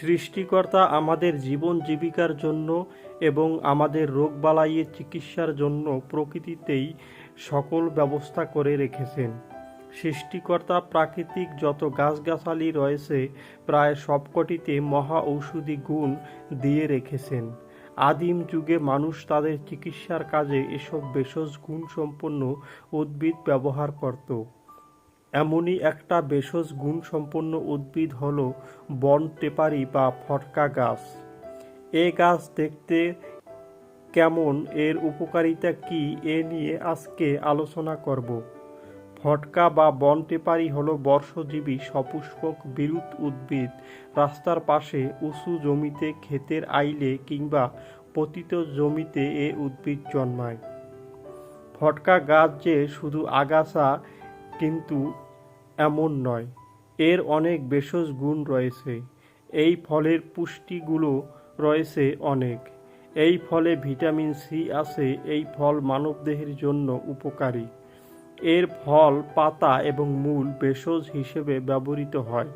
সৃষ্টিকর্তা আমাদের জীবন জীবিকার জন্য এবং আমাদের রোগবালাইয়ের চিকিৎসার জন্য প্রকৃতিতেই সকল ব্যবস্থা করে রেখেছেন। সৃষ্টিকর্তা প্রাকৃতিক যত গাছগাছালি রয়েছে, প্রায় সবকটিতে মহা ঔষধি গুণ দিয়ে রেখেছেন। আদিম যুগে মানুষ তাদের চিকিৎসার কাজে এসব ভেষজ গুণসম্পন্ন উদ্ভিদ ব্যবহার করত। এমনই একটা ভেষজ গুণসম্পন্ন উদ্ভিদ হল বন টেপারি বা ফটকা গাছ। এ গাছ দেখতে কেমন, এর উপকারিতা কি, এ নিয়ে আজকে আলোচনা করব। ফটকা বা বন টেপারি হল বর্ষজীবী সপুষ্পক বিরুৎ উদ্ভিদ। রাস্তার পাশে উঁচু জমিতে ক্ষেতের আইলে কিংবা পতিত জমিতে এ উদ্ভিদ জন্মায়। ফটকা গাছ যে শুধু আগাছা কিন্তু এমন নয়। এর অনেক ভেষজ গুণ রয়েছে। এই ফলের পুষ্টিগুলো রয়েছে অনেক। এই ফলে ভিটামিন সি আছে, এই ফল মানবদেহের জন্য উপকারী। এর ফল, পাতা এবং মূল ভেষজ হিসেবে ব্যবহৃত হয়।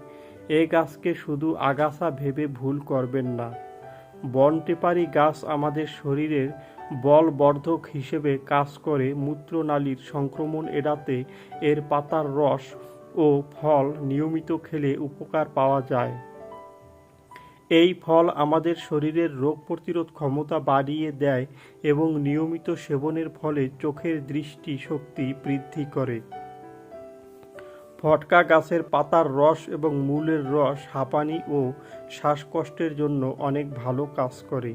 এ গাছকে শুধু আগাছা ভেবে ভুল করবেন না। বনটেপারি গাছ আমাদের শরীরের বলবর্ধক হিসেবে কাজ করে মূত্রনালীর সংক্রমণ এড়াতে এর পাতার রস ও ফল নিয়মিত খেলে উপকার পাওয়া যায়। এই ফল আমাদের শরীরের রোগ প্রতিরোধ ক্ষমতা বাড়িয়ে দেয় এবং নিয়মিত সেবনের ফলে চোখের দৃষ্টি শক্তি বৃদ্ধি করে। ফটকা গাছের পাতার রস এবং মূলের রস হাঁপানি ও শ্বাসকষ্টের জন্য অনেক ভালো কাজ করে।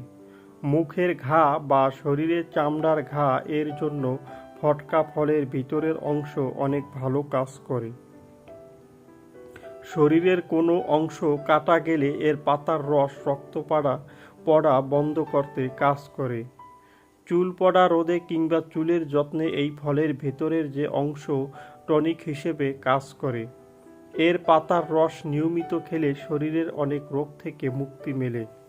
মুখের ঘা বা শরীরের চামড়ার ঘা এর জন্য ফটকা ফলের ভিতরের অংশ অনেক ভালো কাজ করে। শরীরের কোনো অংশ কাটা গেলে এর পাতার রস রক্ত পড়া পড়া বন্ধ করতে কাজ করে। চুল পড়া রোদে কিংবা চুলের যত্নে এই ফলের ভেতরের যে অংশ টনিক হিসেবে কাজ করে। এর পাতার রস নিয়মিত খেলে শরীরের অনেক রোগ থেকে মুক্তি মেলে।